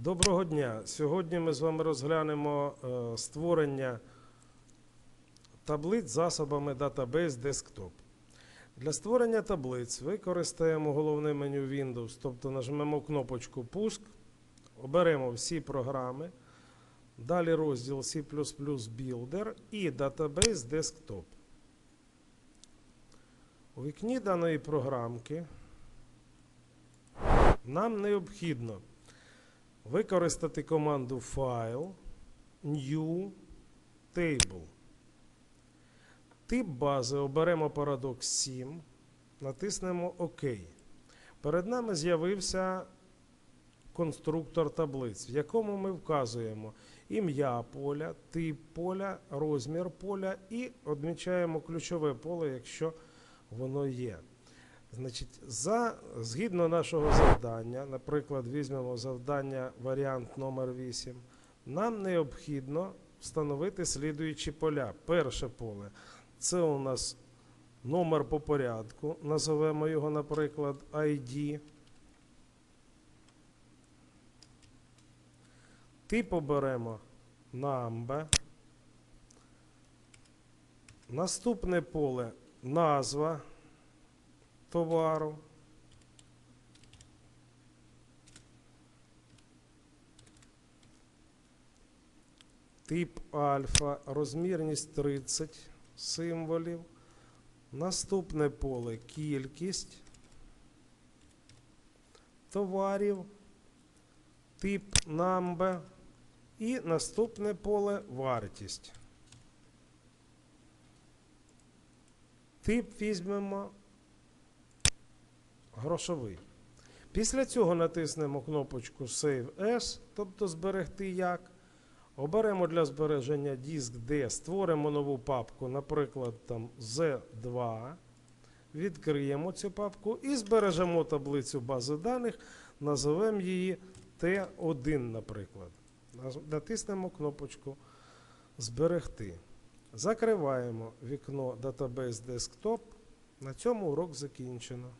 Доброго дня! Сьогодні ми з вами розглянемо е, створення таблиць засобами Database Desktop. Для створення таблиць використаємо головне меню Windows, тобто нажмемо кнопочку Пуск, оберемо всі програми, далі розділ C Builder і Database Desktop. У вікні даної програмки нам необхідно використати команду File, New, Table. Тип бази оберемо Paradox 7, натиснемо ОК. Перед нами з'явився конструктор таблиць, в якому ми вказуємо ім'я поля, тип поля, розмір поля і відмічаємо ключове поле, якщо воно є. Значить, за, згідно нашого завдання, наприклад, візьмемо завдання варіант номер 8, нам необхідно встановити слідуючі поля. Перше поле це у нас номер по порядку, називемо його, наприклад, ID. Тип оберемо number. Наступне поле назва товару. Тип альфа, розмірність 30 символів. Наступне поле кількість товарів, тип number і наступне поле вартість. Тип візьмемо грошовий. Після цього натиснемо кнопочку Save As, тобто зберегти як. Оберемо для збереження диск D, створимо нову папку, наприклад, там Z2. Відкриємо цю папку і збережемо таблицю бази даних, називемо її T1, наприклад. Натиснемо кнопочку Зберегти. Закриваємо вікно Database Desktop. На цьому урок закінчено.